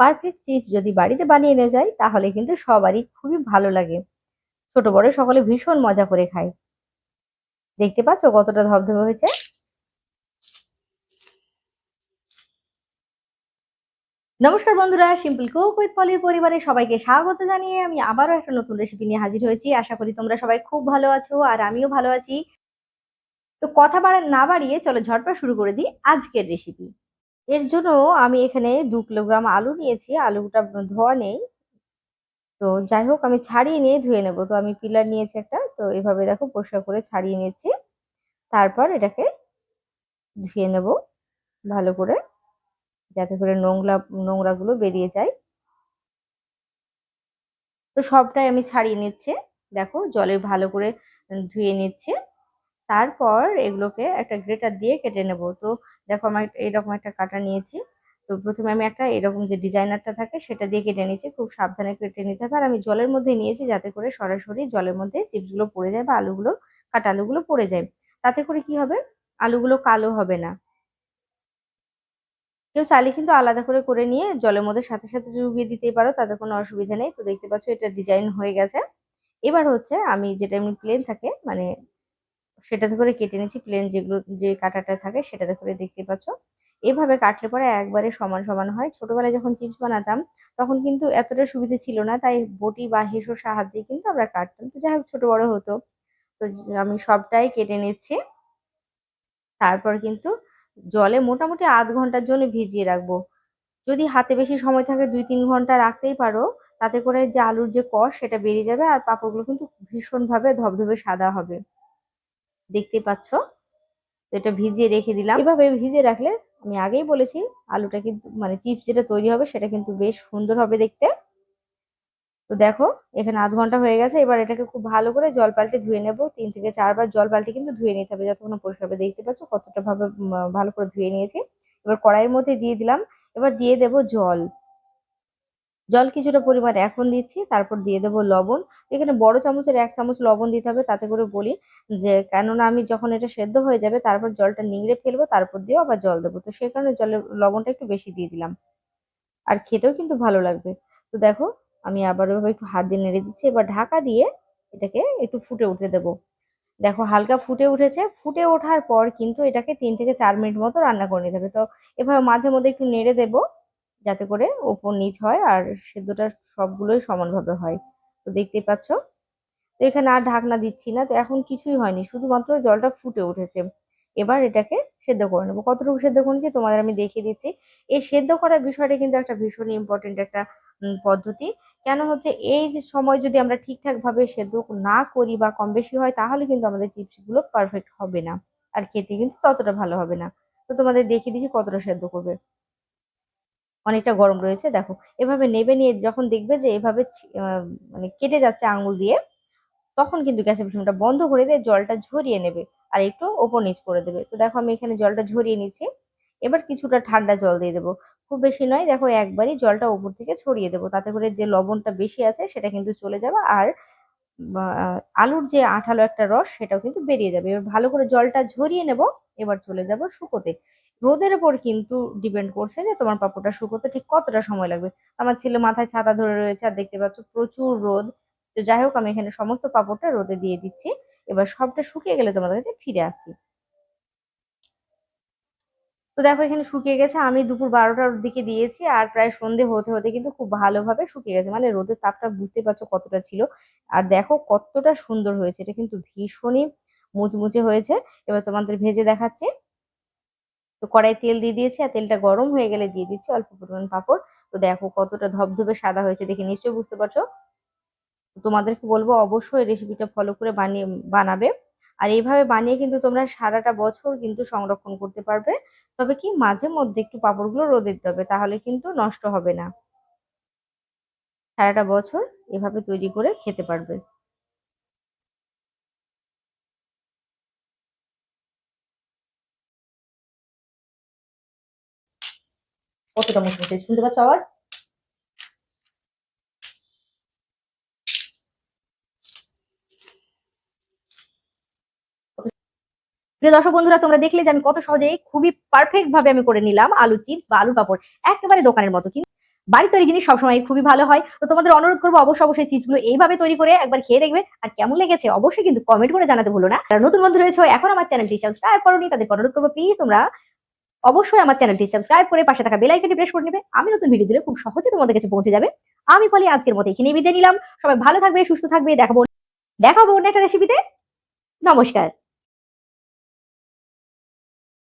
Perfect chips যদি বাড়িতে বানিয়ে নিয়ে যায় তাহলে কিন্তু সবারই খুবই ভালো লাগে। ছোট বড় সকলে ভীষণ মজা করে খায়। দেখতে পাচ্ছ কতটা ধবধবে হয়েছে? নমস্কার বন্ধুরা সিম্পল কুক উইথ পলির পরিবারে সবাইকে স্বাগত জানিয়ে আমি আবারও একটা নতুন রেসিপি নিয়ে হাজির হয়েছি। আশা করি তোমরা সবাই খুব ভালো আছো আর আমিও ভালো আছি। তো কথা বাড়া না বাড়িয়ে চলো ঝটপট শুরু করে দিই আজকের রেসিপি এর জন্য আমি এখানে দু কিলোগ্রাম আলু নিয়েছি। আলুটা ধোয়া নেই। তো যাই হোক, আমি ছাড়িয়ে নিয়ে ধুয়ে নেব। তো আমি পিলার নিয়েছি একটা। তো এভাবে দেখো পরিষ্কার করে ছাড়িয়ে নিয়েছি। তারপর এটাকে ধুয়ে নেব ভালো করে, যাতে করে নোংরা, নোংরাগুলো বেরিয়ে যায়। তো সবটাই আমি ছাড়িয়ে নিচ্ছে। দেখো জলে ভালো করে ধুয়ে নিচ্ছে। তারপর এগুলোকে একটা গ্রেটার দিয়ে কেটে নেব। তো দেখো আমার এরকম একটা কাটা নিয়েছি। তো প্রথমে আমি একটা এরকম যে ডিজাইনারটা থাকে সেটা দিয়ে কেটে নিয়েছি। খুব সাবধানে কেটে নিতে হবে। আর আমি জলের মধ্যে নিয়েছি যাতে করে সরাসরি জলের মধ্যে চিপসগুলো পড়ে যায় বা আলুগুলো, কাটা আলুগুলো পড়ে যায়। তাতে করে কি হবে? আলুগুলো কালো হবে না। কেউ চাইলে কিন্তু আলাদা করে করে নিয়ে জলের মধ্যে সাথে সাথে ডুবিয়ে দিতেই পারো, তাতে কোনো অসুবিধা নেই। তো দেখতে পাচ্ছ এটা ডিজাইন হয়ে গেছে। এবার হচ্ছে আমি যেটা এমনি প্লেন থাকে মানে সেটাতে করে কেটে নিয়েছি প্লেন যেগুলো, যে কাটাটা থাকে সেটাতে করে দেখতে পাচ্ছ। এভাবে কাটলে পরে একবারে সমান সমান হয়। ছোটবেলায় যখন চিপস বানাতাম, তখন কিন্তু এতটা সুবিধা ছিল না, তাই বটি বা হেসোর সাহায্যে কিন্তু আমরা কাটতাম। তো যাই হোক, ছোট বড় হতো। তো আমি সবটাই কেটে নিচ্ছি। তারপর কিন্তু জলে মোটামুটি আধ ঘণ্টার জন্য ভিজিয়ে রাখব। যদি হাতে বেশি সময় থাকে দুই তিন ঘণ্টা রাখতেই পারো, তাতে করে যে আলুর যে কষ সেটা বেরিয়ে যাবে আর পাঁপড়গুলো কিন্তু ভীষণভাবে ধবধবে সাদা হবে। দেখতে পাচ্ছ? তো এটা ভিজিয়ে রেখে দিলাম। এভাবে ভিজিয়ে রাখলে, আমি আগেই বলেছি, আলুটা কিন্তু মানে চিপস যেটা তৈরি হবে, সেটা কিন্তু বেশ সুন্দর হবে দেখতে। তো দেখো, এখানে আধ ঘণ্টা হয়ে গেছে, এবার এটাকে খুব ভালো করে জল পাল্টে ধুয়ে নেব। তিন থেকে চারবার জল পাল্টে কিন্তু ধুয়ে নিতে হবে, যতক্ষণ পরিষ্কার দেখতে পাচ্ছ কতটা ভাবে ভালো করে ধুয়ে নিয়েছি। এবার কড়াইয়ের মধ্যে দিয়ে দিলাম। এবার দিয়ে দেব জল। জল কিছুটা পরিমাণ এখন দিচ্ছি, তারপর দিয়ে দেবো লবণ। এখানে বড় চামচের এক চামচ লবণ দিতে হবে, তাতে করে বলি যে, কেননা আমি যখন এটা সেদ্ধ হয়ে যাবে, তারপর জলটা নিংড়ে ফেলব, তারপর দিয়েও আবার জল দেবো। তো সেই কারণে জলের লবণটা একটু বেশি দিয়ে দিলাম। আর খেতেও কিন্তু ভালো লাগবে। তো দেখো, আমি আবার ওইভাবে একটু হাত দিয়ে নেড়ে দিচ্ছি। এবার ঢাকা দিয়ে এটাকে একটু ফুটে উঠতে দেবো। দেখো, হালকা ফুটে উঠেছে। ফুটে ওঠার পর কিন্তু এটাকে তিন থেকে চার মিনিট মতো রান্না করে নিতে হবে। তো এভাবে মাঝে মধ্যে একটু নেড়ে দেবো। যাতে করে ওপর নিচ হয় আর সেদ্ধটা সবগুলোই সমানভাবে হয়। তো দেখতেই পাচ্ছ? তো এখানে আর ঢাকনা দিচ্ছি না, তো এখন কিছুই হয়নি, শুধুমাত্র জলটা ফুটে উঠেছে। এবার এটাকে সেদ্ধ করে নেব। কতটুকু সেদ্ধ করেছি তোমাদের আমি দেখিয়ে দিচ্ছি। এই সেদ্ধ করার বিষয়টা কিন্তু একটা ভীষণ ইম্পর্টেন্ট একটা পদ্ধতি। কেন হচ্ছে এই যে সময় যদি আমরা ঠিকঠাক ভাবে সেদ্ধ না করি বা কম বেশি হয়, তাহলে কিন্তু আমাদের চিপসগুলো পারফেক্ট হবে না। আর খেতে কিন্তু ততটা ভালো হবে না। তো তোমাদের দেখিয়ে দিচ্ছি কতটা সেদ্ধ করবে। অনেকটা গরম রয়েছে, দেখো। এভাবে নেবে নিয়ে যখন দেখবে যে এভাবে মানে কেটে যাচ্ছে আঙুল দিয়ে, তখন কিন্তু গ্যাসের ফ্লেমটা বন্ধ করে দিয়ে জলটা ঝরিয়ে নেবে আর একটু ওপর নিচ করে দেবে। তো দেখো আমি এখানে জলটা ঝরিয়ে নিচ্ছি। এবার কিছুটা ঠান্ডা জল দিয়ে দেবো। খুব বেশি নয়, দেখো একবারই জলটা ওপর থেকে ছড়িয়ে দেবো। তাতে করে যে লবণটা বেশি আছে সেটা কিন্তু চলে যাবে আর আলুর যে আঠালো একটা রস সেটাও কিন্তু বেরিয়ে যাবে। এবার ভালো করে জলটা ঝরিয়ে নেব, এবার চলে যাব শুকোতে। রোদের উপর কিন্তু ডিপেন্ড করছে যে তোমার পাপড়টা শুকোতে ঠিক কতটা সময় লাগবে। আমার ছেলে মাথায় ছাতা ধরে রয়েছে আর দেখতে পাচ্ছ প্রচুর রোদ। তো যাই হোক, আমি এখানে সমস্ত পাপড়টা রোদে দিয়ে দিচ্ছি। এবার সবটা শুকিয়ে গেলে তোমাদের কাছে ফিরে আসছি। তো দেখো, এখানে শুকিয়ে গেছে। আমি দুপুর বারোটার দিকে দিয়েছি আর প্রায় সন্ধে হতে হতে কিন্তু খুব ভালোভাবে শুকিয়ে গেছে। মানে রোদের তাপটা বুঝতে পারছ কতটা ছিল। আর দেখো কতটা সুন্দর হয়েছে। এটা কিন্তু ভীষণই মুচমুচে হয়েছে। এবার তোমাদের ভেজে দেখাচ্ছি। তো কড়াই তেল দিয়ে দিয়েছি আর তেলটা গরম হয়ে গেলে দিয়ে দিচ্ছি অল্প পরিমাণ পাঁপড়। তো দেখো কতটা ধবধবে সাদা হয়েছে দেখে নিশ্চয়ই বুঝতে পারছ? তোমাদেরকে বলব অবশ্যই রেসিপিটা ফলো করে বানিয়ে, বানাবে। আর এইভাবে বানিয়ে কিন্তু তোমরা সারাটা বছর কিন্তু সংরক্ষণ করতে পারবে। তবে কি মাঝে মধ্যে একটু পাঁপড়গুলো রোদে দিতে হবে, তাহলে কিন্তু নষ্ট হবে না। সারাটা বছর এভাবে তৈরি করে খেতে পারবে। কতটা মুচমুচে শুনতে পাচ্ছ আওয়াজ? প্রিয় দর্শক বন্ধুরা, তোমরা দেখলে যে আমি কত সহজেই খুবই পারফেক্ট ভাবে আমি করে নিলাম আলু চিপস বা আলু পাপড়, একেবারে দোকানের মতো। কিন্তু বাড়ির তৈরি জিনিস সবসময় খুবই ভালো হয়। তো তোমাদের অনুরোধ করব অবশ্যই অবশ্যই চিপসগুলো এইভাবে তৈরি করে একবার খেয়ে দেখবে। আর কেমন লেগেছে অবশ্যই কিন্তু কমেন্ট করে জানাতে ভুলো না। নতুন বন্ধু রয়েছে, এখন আমার চ্যানেলটি সাবস্ক্রাইব করোনি তাদের অনুরোধ করব প্লিজ তোমরা অবশ্যই আমার চ্যানেলটি সাবস্ক্রাইব করে পাশে থাকা বেল আইকনটি প্রেস করে নেবে। আমি নতুন ভিডিও দিলে খুব সহজে তোমাদের কাছে পৌঁছে যাবে। আমি ফলে আজকের মতো এখানে বিদায় নিলাম। সবাই ভালো থাকবে, সুস্থ থাকবে। দেখাবো দেখাবো অন্য একটা রেসিপিতে নমস্কার।